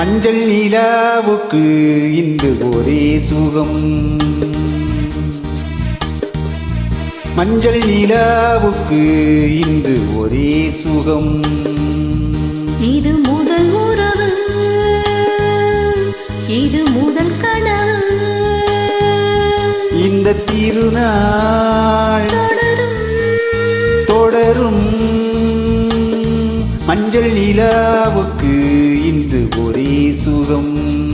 மஞ்சள் நிலாவுக்கு இன்று ஒரே சுகம். மஞ்சள் நிலாவுக்கு இன்று ஒரே சுகம். இது முதல் உறவு இது முதல் கனவு. இந்த திருநாள் மஞ்சள் நிலாவுக்கு இன்று ஒரே சுகம்.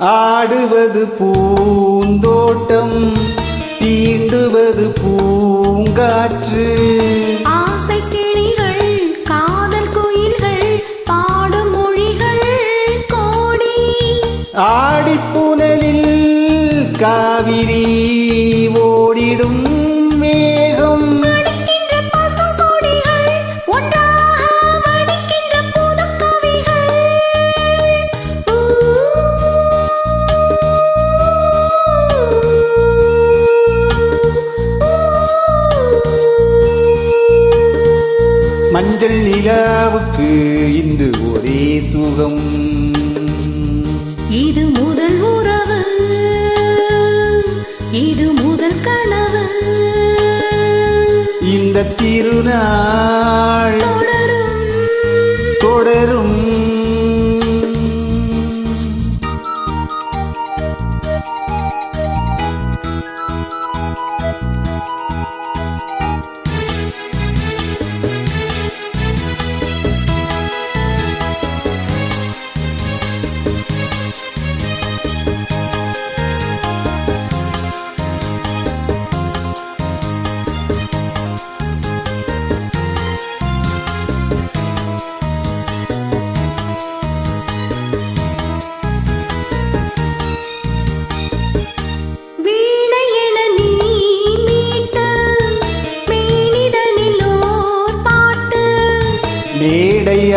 ஆடுவது பூந்தோட்டம் தீண்டுவது பூங்காற்று. ஆசை கிளிகள் காதல் குயில்கள் பாடும் மொழிகள் கோடி. ஆடிப்புனலில் காவிரி ஓடிடும் நிலாவுக்கு இன்று ஒரே சுகம். இது முதல் உறவு. இது முதல் கனவு. இந்த திருநாள் தொடரும்.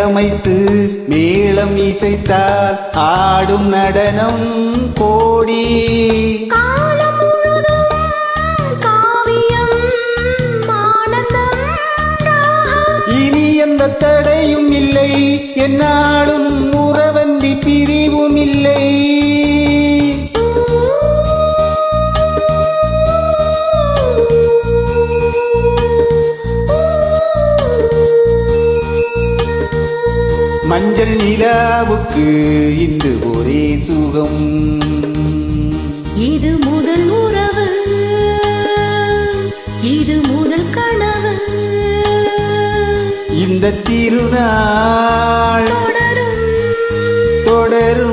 மேடை அமைத்து மேளம் இசைத்தால் ஆடும் நடனம் கோடி. இனி எந்த தடையும் இல்லை. என்னாடும் மஞ்சள் நிலாவுக்கு இன்று ஒரே சுகம். இது முதல் உறவு. இது முதல் கனவு. இந்த திருநாள் தொடரும். தொடரும்.